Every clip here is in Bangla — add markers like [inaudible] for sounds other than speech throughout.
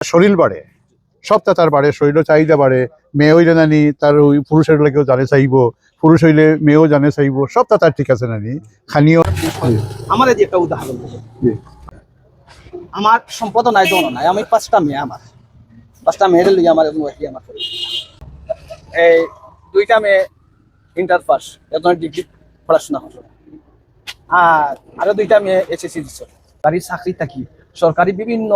শরীর বাড়ে সবটা তার বাড়ে শরীরও চাহিদা বাড়ে মেয়ে হইলে নানি তার ওই পুরুষের কেউ জানে চাইব পুরুষ হইলে মেয়েও জানে চাইব সবটা তার ঠিক আছে নানি খানিও আমার যে একটা উদাহরণ আমার সম্পদ নাই দোনো নাই আমি পাঁচটা মেয়ে আমার। পাঁচটা মেয়ের লিগে আমার এই দুইটা মেয়ে ইন্টার পাস একজন ডিগ্রি পড়াশোনা করছে আর আরও দুইটা মেয়ে এসএসসি দিচ্ছে সরকারি চাকরি থাকি সরকারি বিভিন্ন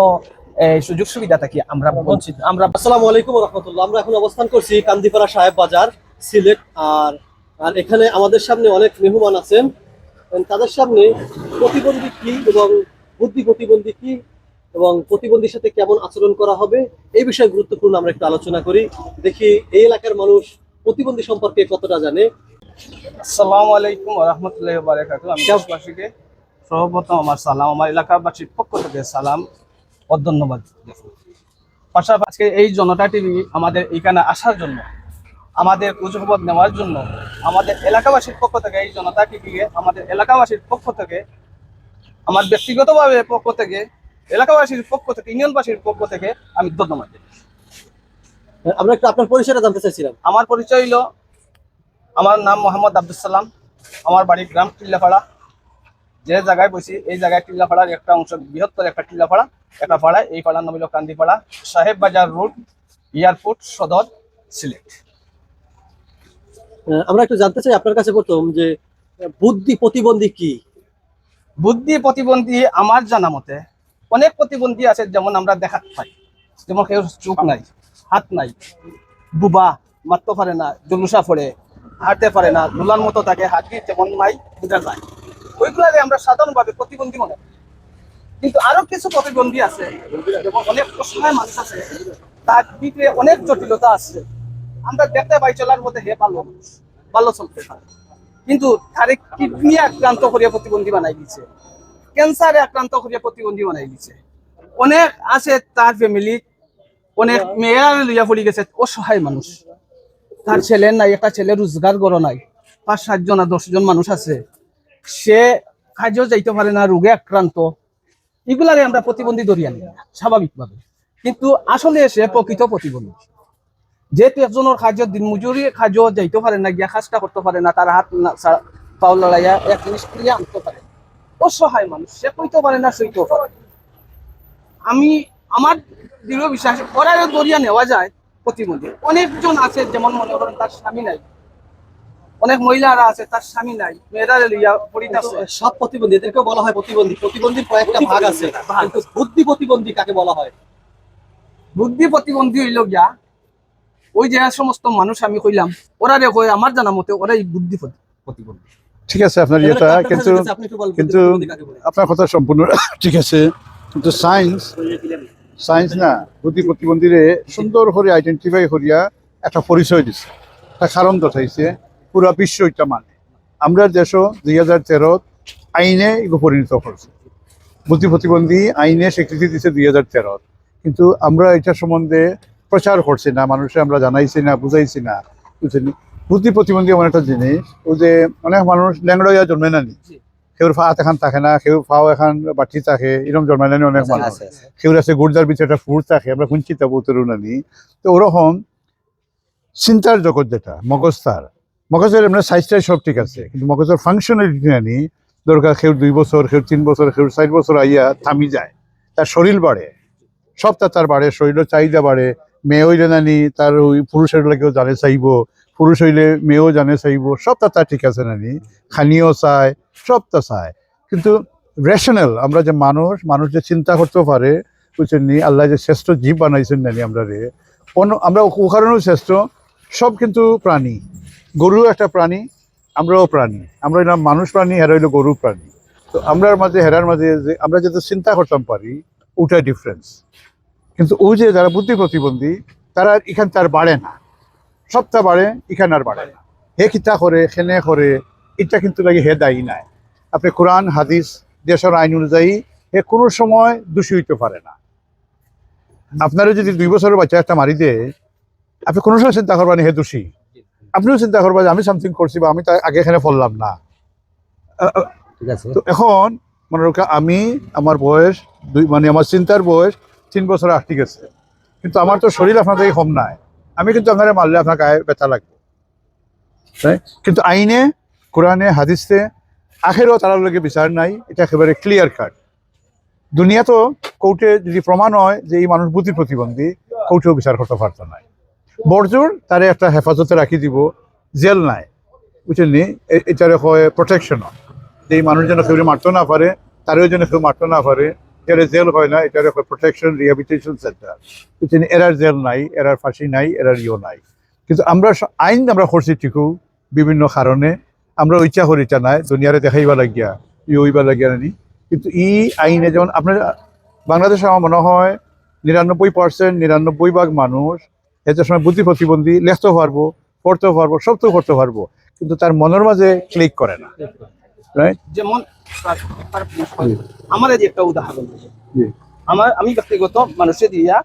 সুযোগ সুবিধা থাকি আমরা বঞ্চিত। আমরা আসসালামু আলাইকুম রহমতুল্লাহ আমরা এখন অবস্থান করছি কান্দিপাড়া সাহেব বাজার সিলেট আর আর এখানে আমাদের সামনে অনেক মেহমান আছেন। এবং তাদের সামনে প্রতিবন্ধী কি এবং বুদ্ধি প্রতিবন্ধী কি এবং প্রতিবন্ধীর সাথে কেমন আচরণ করা হবে এই বিষয়ে গুরুত্বপূর্ণ আমরা একটু আলোচনা করি। দেখি এই এলাকার মানুষ প্রতিবন্ধী সম্পর্কে কতটা জানে। আসসালামু আলাইকুম রহমতুল্লাহ বারাকাতু আমি দেশবাসীকে সর্বপ্রথম আমার সালাম। আমার এলাকাবাসীর পক্ষ থেকে সালাম। ধন্যবাদ। পাশাপাশি আজকে এই জনতা টিভি আমাদের এখানে আসার জন্য আমাদের খোঁজখবর নেওয়ার জন্য আমাদের এলাকাবাসীর পক্ষ থেকে এই জনতা টিভিকে আমাদের এলাকাবাসীর পক্ষ থেকে আমার ব্যক্তিগতভাবে পক্ষ থেকে এলাকাবাসীর পক্ষ থেকে ইউনিয়নবাসীর পক্ষ থেকে আমি ধন্যবাদ। আমরা একটু আপনার পরিচয়টা জানতে চাইছিলাম। আমার পরিচয় হইল আমার নাম মোহাম্মদ আব্দুল সালাম আমার বাড়ি গ্রাম টিল্লাপাড়া। যে জায়গায় বসি এই জায়গায় টিল্লাপাড়ার একটা অংশ বৃহত্তর একটা টিল্লাপাড়া একটা পাড়া এই পাড়ার নাম হইল কান্দিপাড়া সাহেব বাজার রোড এয়ারপোর্ট সদর সিলেট। আমরা একটু জানতে চাই আপনার কাছে প্রথম যে বুদ্ধি প্রতিবন্ধী কি? বুদ্ধি প্রতিবন্ধী আমার জানা মতে অনেক প্রতিবন্ধী আছে যেমন আমরা দেখা পাই। যেমন কেউ চোখ নাই হাত নাই বুবা মারতে পারে না জলুসা পড়ে হাঁটতে পারে না দোলার মতো থাকে হাঁটি যেমন নাই বোঝা যায়। ওইগুলারে আমরা সাধারণভাবে প্রতিবন্ধী মনে কিন্তু আরও কিছু প্রতিবন্ধী আছে। অনেক অসহায় মানুষ আছে। তার ভিতরে অনেক জটিলতা আছে। আমরা দেখতে পাই চলার মধ্যে হে ভালো ভালো চলতে কিন্তু তারে কিডনি আক্রান্ত করিয়া প্রতিবন্ধী বানাই দিছে। ক্যান্সারে আক্রান্ত করিয়া প্রতিবন্ধী বানাই দিছে। অনেক আছে তার ফ্যামিলি অনেক মেয়ের লইয়া পড়ে গেছে, অসহায় মানুষ। তার ছেলে নাই, একটা ছেলে রোজগার করো নাই। পাঁচ সাতজন আর দশজন মানুষ আছে। সে কাজও যাইতে পারে না, রোগে আক্রান্ত। এগুলারে আমরা প্রতিবন্ধী ধরি আনি স্বাভাবিকভাবে। কিন্তু আসলে সে প্রকৃত প্রতিবন্ধী। যেহেতু একজনের কাজ দিন মজুরি কাজ যাইতে পারে না, গিয়া কাজটা করতে পারে না, তার হাত পাও লড়াইয়া এক জিনিস করিয়া আনতে পারে। অসহায় মানুষ, সে কইতে পারে না, সইতেও পারে। আমি আমার দৃঢ় বিশ্বাস ওরাও দরিয়া নেওয়া যায় প্রতিবন্ধী। অনেকজন আছে, যেমন মনে করেন তার স্বামী নাই। অনেক মহিলারা আছে তার স্বামী নাই মেয়েরা লইয়া পড়িতেছে সব প্রতিবন্ধী এদেরকে বলা হয় প্রতিবন্ধী। প্রতিবন্ধীর কয়েকটা ভাগ আছে। কিন্তু বুদ্ধি প্রতিবন্ধী কাকে বলা হয়? বুদ্ধি প্রতিবন্ধী হইল গিয়া ওই যে সমস্ত মানুষ আমি কইলাম ওরা রে কই আমার জানা মতে ওরাই বুদ্ধি প্রতিবন্ধী। ঠিক আছে আপনার ইয়েটা আপনার কিন্তু কিন্তু প্রতিবন্ধী? আপনার কথা সম্পূর্ণ [laughs] ঠিক আছে। কিন্তু সায়েন্স সায়েন্স না বুদ্ধি প্রতিবন্ধীরে সুন্দর করে আইডেন্টিফাই করিয়া একটা পরিচয় দিছে। একটা কারণ দটাইছে পুরা বিশ্ব এটা মানে। আমরা দেশ দুই হাজার তেরোত আইনে পরিণত করছে। বুদ্ধি প্রতিবন্ধী আইনে স্বীকৃতি দিছে দুই হাজার তেরোত কিন্তু আমরা এটা সম্বন্ধে প্রচার করছি না মানুষে আমরা জানাইছি না বুঝাইছি না বুঝছেন বুদ্ধি প্রতিবন্ধী এমন একটা জিনিস ও যে অনেক মানুষ ল্যাংড়াইয়া জন্মে না নি। জি। কেউর ফাত এখন থাকে না কেউ ফাও এখন বাটি থাকে এরকম জন্মায় না নি অনেক মানুষ। কেউ আছে গুর্দার ভিতরে একটা ফুট থাকে আমরা শুনছি তা বতরুনানি তো ওরকম চিন্তার জগৎ যেটা মগজ তার মগজের আমরা সাইজটাই সব ঠিক আছে। কিন্তু মগজের ফাংশনালিটি নানি দরকার কেউ দুই বছর কেউ তিন বছর কেউ চার বছর আইয়া থামি যায়। তার শরীর বাড়ে। সবটা তার বাড়ে শরীরের চাহিদা বাড়ে। মেয়ে হইলে নানি, তার ওই পুরুষের কেউ জানে চাইব। পুরুষ হইলে মেয়েও জানে চাইব। সবটা তার ঠিক আছে নানি। খানিও চায়, সবটা চায়। কিন্তু রেশনাল আমরা যে মানুষ মানুষ যে চিন্তা করতে পারে, বুঝছেন নি? আল্লাহ যে শ্রেষ্ঠ জীব বানাইছেন নানি আমরা রে। আমরা ও কারণেও শ্রেষ্ঠ। সব কিন্তু প্রাণী। গরু একটা প্রাণী, আমরাও প্রাণী। আমরা হইলাম মানুষ প্রাণী, হেরা হইল গরু প্রাণী। তো আমরার মাঝে, হেরার মাঝে যে আমরা যাতে চিন্তা করতাম পারি, ওটাই ডিফারেন্স কিন্তু ও যে যারা বুদ্ধি প্রতিবন্ধী, তারা এখান তার বাড়ে না। সবটা বাড়ে, এখানে আর বাড়ে না। হে কিতা করে, খেনে করে, এটা কিন্তু লাগে হে দায়ী নাই। আপনি কোরআন, হাদিস দেশের আইন অনুযায়ী হে কোনো সময় দোষী হইতে পারে না। আপনারা যদি দুই বছরের বাচ্চা একটা মারি দেয় আপনি কোনো সময় চিন্তা করবেন হে দোষী। আপনিও চিন্তা করবেন যে আমি সামথিং করছি বা আমি তার আগে এখানে পড়লাম না। ঠিক আছে। তো এখন মনে রাখা আমি আমার বয়স দুই মানে আমার চিন্তার বয়স তিন বছর ঠিক আছে। কিন্তু আমার তো শরীর আপনার থেকে কম নাই। আমি কিন্তু আপনারা মারলে আপনার গায়ে ব্যথা লাগবে। তাই? কিন্তু আইনে কোরআনে হাদিসে আখেরও তার লগে বিচার নাই। এটা একেবারে ক্লিয়ার কাট দুনিয়া তো কোর্টে যদি প্রমাণ হয় যে এই মানুষ বুদ্ধি প্রতিবন্ধী কোর্টেও বিচার করতে পারতো না। বরজোর তারে একটা হেফাজতে রাখি দিব, জেল নাই। বুঝলেন নি এ- এটারে হয় প্রোটেকশন এই মানুষ যেন কেউ মারতে না পারে তারও যেন কেউ মারতে না পারে এটারে জেল হয় না এটারে হয় প্রোটেকশন রিহাবিলিটেশন সেন্টার বুঝছেন এরার জেল নাই এরার ফাঁসি নাই এরার ইও নাই। কিন্তু আমরা আইন আমরা করছি ঠিকও বিভিন্ন কারণে। আমরা ইচ্ছা করি ইচ্ছা নাই দুনিয়ারে দেখাইবা লাগিয়া, ই হইবা লাগিয়া নানি কিন্তু ই আইনে যেমন, আপনার, বাংলাদেশে আমার মনে হয়, নিরানব্বই পার্সেন্ট নিরানব্বই ভাগ মানুষ এটার সময় বুদ্ধি প্রতিবন্ধী লেখতেও পারব পড়তেও পারব সব তো করতে পারব কিন্তু তার মনের মাঝে ক্লিক করে না যেমন আমার একটা উদাহরণ আমার আমি ব্যক্তিগত মানুষের দিয়া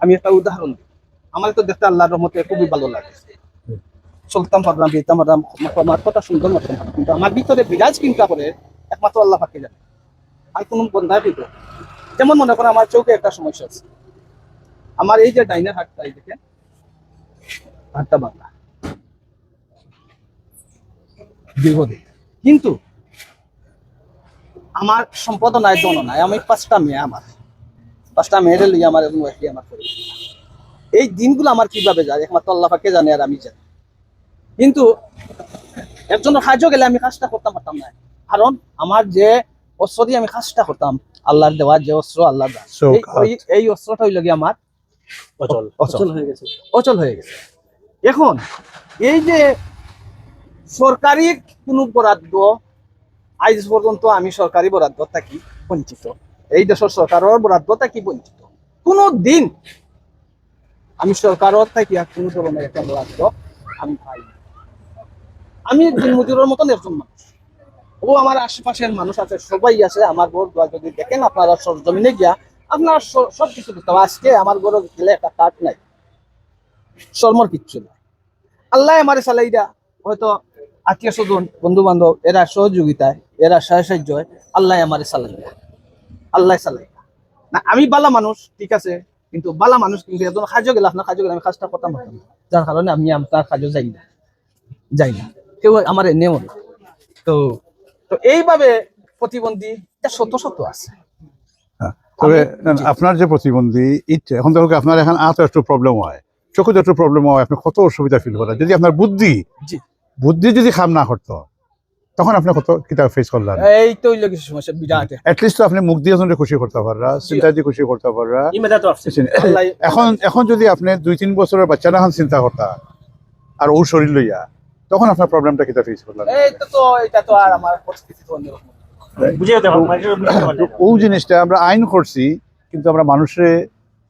আমি একটা উদাহরণ দিই। আমার তো দেখতে আল্লাহর রহমতে খুবই ভালো লাগে। চলতাম পারলাম যেতাম পারলাম আমার কথা সুন্দর মতো কিন্তু আমার ভিতরে বিরাজ চিন্তা করে একমাত্র আল্লাহ পাকে জানে। আর কোনো বন্ধায় ভিতরে যেমন মনে করো আমার চোখে একটা সমস্যা আছে। আমার এই যে ডাইনের হাটটা এই দেখেন হাটটা বাংলা। দীর্ঘদিন। কিন্তু আমার সম্পদ নাই দন নাই আমি পাঁচটা মেয়ে আমার। পাঁচটা মেয়েরে লইয়া আমার এবং ওয়াইফি আমার করে এই দিনগুলো আমার কীভাবে যায় একমাত্র আল্লাহ পাকে জানে আর আমি জানি। কিন্তু একজনের সাহায্য গেলে আমি কাজটা করতাম পারতাম না। কারণ আমার যে অস্ত্র দিয়ে আমি কাজটা করতাম আল্লাহর দেওয়া যে অস্ত্র আল্লাহ এই- অস্ত্রটা হইল গিয়ে আমার অচল। অচল হয়ে গেছে। অচল হয়ে গেছে। এখন, এই যে সরকারি কোনো বরাদ্দ, আজ পর্যন্ত আমি সরকারি বরাদ্দ থাকি বঞ্চিত? এই দেশের সরকারের বরাদ্দ থাকি বঞ্চিত? কোনো দিন আমি সরকারের থাকি আর কোনো ধরনের একটা বরাদ্দ আমি পাই আমি দিন মজুরের মতন একজন মানুষ। ও আমার আশেপাশের মানুষ আছে, সবাই আছে, আমার ঘর দুয়ার যদি দেখেন, আপনারা সরজমিনে গিয়া আপনার সব কিছু পাবেন। আজকে আমার ঘরে গেলে একটা কাঠ নাই। শর্মর কিচ্ছু না আল্লাহ আমার সালাইরা হয়তো আত্মীয় স্বজন বন্ধু বান্ধব এরা সহযোগিতায় এরা সাহায্য আল্লাহ আমার সালাইরা আল্লাহ সালাইরা না আমি বালা মানুষ ঠিক আছে কিন্তু বালা মানুষ কিন্তু একজন সাহায্য গেলে আপনার সাহায্য গেলে আমি কাজটা করতাম না। যার কারণে আমি তার সাহায্য যাই না। যাই না। কেউ আমার এনেও না। তো তো এইভাবে প্রতিবন্ধী এটা শত শত আছে। তবে না, না, আপনার যে প্রতিবন্ধী ইচ্ছে এখন দেখো আপনার এখন আত একটু প্রবলেম হয়। চোখে যত প্রবলেম হয় আপনি কত অসুবিধা ফিল করেন? যদি আপনার বুদ্ধি বুদ্ধি যদি খাম না করতো তখন আপনি কত কিতাব ফেস করলেন? এই তো হইল কিছু সমস্যা বিরাট। এটলিস্ট আপনি মুখ দিয়ে জনকে খুশি করতে পাররা চিন্তা দিয়ে খুশি করতে পাররা। এখন এখন যদি আপনি দুই তিন বছরের বাচ্চারা এখন চিন্তা করতা আর ও শরীর লইয়া তখন আপনার প্রবলেমটা কিতা ফেস করলেন। এই তো তো এটা তো আর আমার পরিস্থিতি তো অন্যরকম। বুঝিয়ে দেবো মানুষের বুঝতে পারলে না। ও জিনিসটা আমরা আইন করছি কিন্তু আমরা মানুষে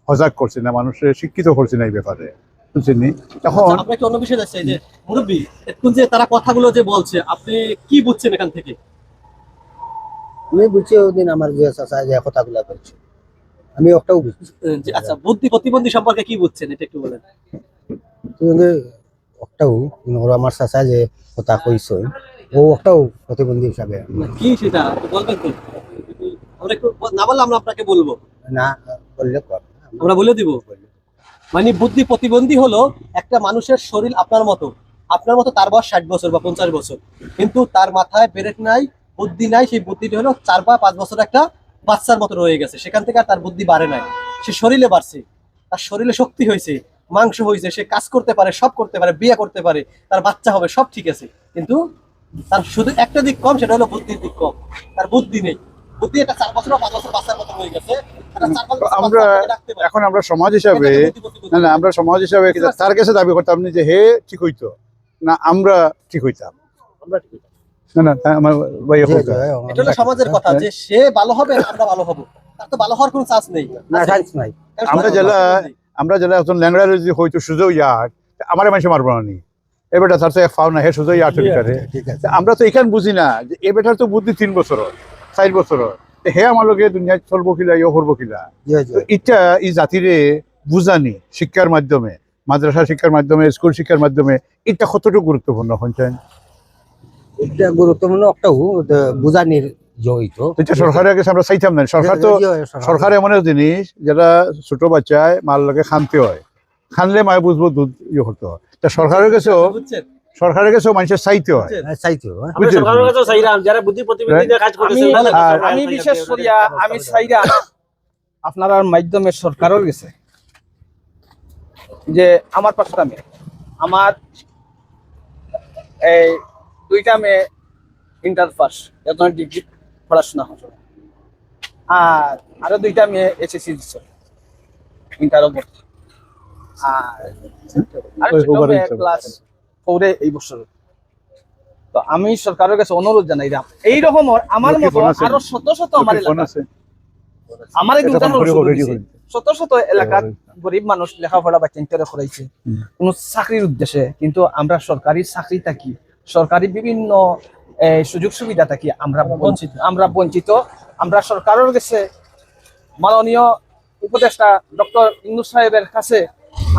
সজাগ করছি না মানুষের শিক্ষিত করছি না এই ব্যাপারে। বুঝছেন এখন আচ্ছা, অন্য বিষয়ে যাচ্ছি যে মুরব্বী এখন যে তারা কথাগুলো যে বলছে আপনি কি বুঝছেন এখান থেকে? আমি বুঝছি ওদিন আমার যে চাচা যে কথাগুলা বলছে। আমি বুঝছি আচ্ছা বুদ্ধি প্রতিবন্ধী সম্পর্কে কি বুঝছেন? এটা একটু বলেন। আমার চাচা যে কথা কইছ ও একটাও প্রতিবন্ধী হিসাবে। কি সেটা? বলবেন তো। আমরা একটু না বললে আমরা আপনাকে বলব। না বললে কর। আমরা বলে দিব। মানে বুদ্ধি প্রতিবন্ধী হলো একটা মানুষের শরীর আপনার মতো। আপনার মতো তার বয়স ষাট বছর বা পঞ্চাশ বছর। কিন্তু তার মাথায় ব্রেক নাই, বুদ্ধি নাই, সেই বুদ্ধিটি হলো চার বা পাঁচ বছর একটা বাচ্চার মতো রয়ে গেছে। সেখান থেকে আর তার বুদ্ধি বাড়ে নাই। সে শরীরে বাড়ছে, তার শরীরে শক্তি হয়েছে, মাংস হয়েছে, সে কাজ করতে পারে, সব করতে পারে, বিয়ে করতে পারে, তার বাচ্চা হবে, সব ঠিক আছে। কিন্তু তার শুধু একটা দিক কম, সেটা হলো বুদ্ধির দিক কম। তার বুদ্ধি নেই। বুদ্ধি এটা চার বছর পাঁচ বছর বাচ্চার মতো হয়ে গেছে আমরা। এখন আমরা সমাজ হিসাবে না না আমরা সমাজ হিসাবে তার কাছে দাবি করতাম যে হে ঠিক হইতো না আমরা ঠিক হইতাম। আমরা ঠিক। না আমার ভাই হোক। এটা হলো সমাজের কথা। যে সে ভালো হবে আমরা ভালো হব। তার তো ভালো হওয়ার কোনো চান্স নেই। না চান্স নাই। আমরা জেলা আমরা যারা একজন ল্যাংড়া যদি হয়তো সুযোগ ইয়ার আমার মানুষে মারবো না নি। এ বেটা তার তো এক ফাও না হে সুযোগ ইয়ার ঠিক আছে। আমরা তো এখান বুঝি না যে এ বেটার তো বুদ্ধি তিন বছর চার বছর। হে আমার লোকে দুনিয়া চলবো কিলা ইয়ে করব কিলা। যে এই জাতিরে বুঝানি শিক্ষার মাধ্যমে মাদ্রাসা শিক্ষার মাধ্যমে স্কুল শিক্ষার মাধ্যমে এটা কতটুকু গুরুত্বপূর্ণ শুনছেন এটা গুরুত্বপূর্ণ একটাও যে বুঝানির সরকারের কাছে আমরা চাইতাম না সরকার তো সরকার এমন জিনিস যেটা ছোট বাচ্চায় মাল লাগে খানতে হয়। খানলে মায় বুঝব দুধ ইয়ে করতে হয়। তা সরকারের কাছেও বুঝছেন সরকারের কাছেও মানুষের চাইতে হয়? চাইতো হ্যাঁ। চাইলাম যারা বুদ্ধি প্রতিবন্ধীদের কাজ করতেছে আমি- কাছে বিশেষ করিয়া আমি চাইরা আপনার মাধ্যমে সরকারের গেছে। যে আমার পাঁচটা মেয়ে আমার এই দুইটা মেয়ে ইন্টার পাস একজন ডিগ্রি পড়াশোনা হচ্ছে আর আরও দুইটা মেয়ে এসএসসি দিচ্ছে ইন্টারও পড়ছে আর। ক্লাস ফোরে এই বছর। তো আমি সরকারের কাছে অনুরোধ জানাই এইরকম আমার মতো আরও শত শত আমার? আমার করে। করে। শত শত এলাকার গরিব মানুষ লেখাপড়া বা চেন্টারে করাইছে। কোন চাকরির উদ্দেশ্যে কিন্তু আমরা সরকারি চাকরি থাকি সরকারি বিভিন্ন সুযোগ সুবিধা থাকি আমরা বঞ্চিত। আমরা বঞ্চিত। আমরা সরকারের কাছে মাননীয় উপদেষ্টা ডক্টর ইন্দু সাহেবের কাছে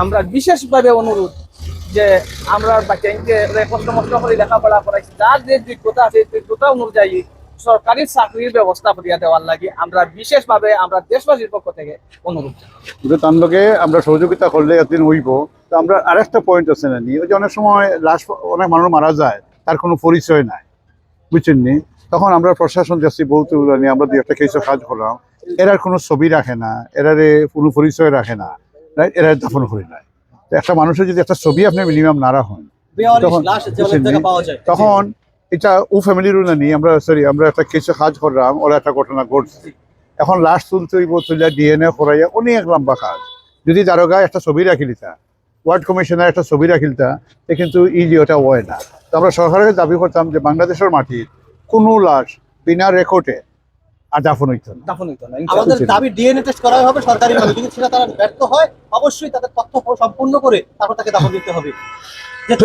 আমরা বিশেষভাবে অনুরোধ যে আমরা বাচ্চাকে কষ্ট মষ্ট করে লেখাপড়া করাইছি, যার যে যোগ্যতা আছে যোগ্যতা অনুযায়ী সরকারি চাকরির ব্যবস্থা করিয়া দেওয়ার লাগে আমরা বিশেষভাবে আমরা দেশবাসীর পক্ষ থেকে অনুরোধ। কিন্তু তার লগে আমরা সহযোগিতা করলে একদিন হইব তো আমরা আরেকটা পয়েন্ট আছে না নি ওই যে অনেক সময় লাশ অনেক মানুষ মারা যায়, তার কোনো পরিচয় নাই, বুঝছেন নি তখন আমরা প্রশাসন যাচ্ছি, বলতে নিয়ে আমরা দুই একটা কিছু কাজ করলাম এরার কোনো ছবি রাখে না, এরারে কোনো পরিচয় রাখে না? এরা দাফন করে তো একটা মানুষের যদি একটা ছবি আপনি মিনিমাম না? রাখেন বেওয়ারিশ তখন- এটা ও ফ্যামিলিরও না নি আমরা সরি আমরা একটা কেসে কাজ করলাম ওরা একটা ঘটনা ঘটছে। এখন লাশ তুলতে হইব তুলে ডিএনএ করাইয়া অনেক লম্বা কাজ। যদি দারোগা একটা ছবি রাখি দিতা ওয়ার্ড কমিশনার একটা ছবি রাখি দিতা এ কিন্তু ইজি ওটা হয় না। তো আমরা সরকারের দাবি করতাম যে বাংলাদেশের মাটির কোনো লাশ বিনা রেকর্ডে আর দাফন হইতো না। দাফন হইতো না। আমাদের দাবি ডিএনএ টেস্ট করা হবে সরকারি ভাবে। যদি সেটা তারা ব্যর্থ হয় অবশ্যই তাদের তথ্য সম্পূর্ণ করে তারপর তাকে দাফন দিতে হবে। যে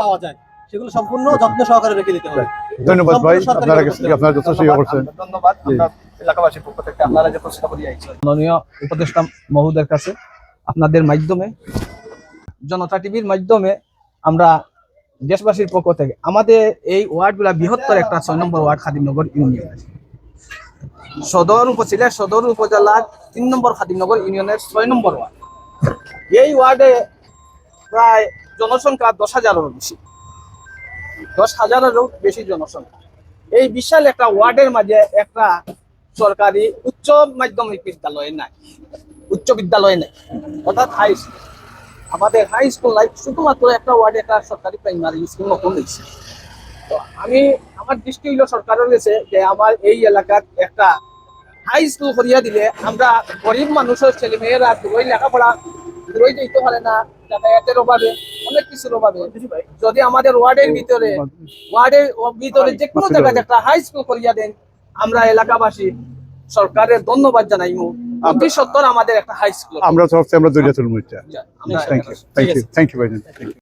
পাওয়া যায় সেগুলো সম্পূর্ণ যত্ন সহকারে রেখে দিতে হবে। ধন্যবাদ ভাই। আপনারা আপনারা যথেষ্ট ইয়ে করছেন। ধন্যবাদ। আমরা এলাকাবাসীর পক্ষ থেকে আপনারা যে প্রশ্ন করিয়া আইছেন। মাননীয় উপদেষ্টা মহোদয়ের কাছে আপনাদের মাধ্যমে জনতা টিভির মাধ্যমে আমরা দেশবাসীর পক্ষ থেকে আমাদের এই ওয়ার্ডগুলা বৃহত্তর একটা ছয় নম্বর ওয়ার্ড খাদিমনগর ইউনিয়ন। আছে সদর উপজেলা সদর উপজেলার তিন নম্বর খাদিমনগর ইউনিয়নের ছয় নম্বর ওয়ার্ড। এই ওয়ার্ডে প্রায় জনসংখ্যা দশ হাজারেরও বেশি। দশ হাজারেরও বেশি জনসংখ্যা। এই বিশাল একটা ওয়ার্ডের মাঝে একটা সরকারি উচ্চ মাধ্যমিক বিদ্যালয় নাই। উচ্চ বিদ্যালয় নাই, অর্থাৎ হাই স্কুল আমাদের হাই স্কুল নাই শুধুমাত্র একটা ওয়ার্ডে একটা সরকারি প্রাইমারি স্কুল নতুন হয়েছে। তো আমি আমার দৃষ্টি হইল সরকারের কাছে যে আমার এই এলাকার একটা হাই স্কুল করিয়া দিলে আমরা গরিব মানুষের ছেলে মেয়েরা দূরই লেখাপড়া দূরই যেতে পারে না যাতায়াতের অভাবে অনেক কিছুর অভাবে। যদি আমাদের ওয়ার্ডের ভিতরে ওয়ার্ডের ভিতরে যে কোনো জায়গায় একটা হাই স্কুল করিয়া দেন আমরা এলাকাবাসী সরকারের ধন্যবাদ জানাইমু। অতি সত্তর আমাদের একটা হাই স্কুল আমরা থেকে আমরা thank you thank you thank you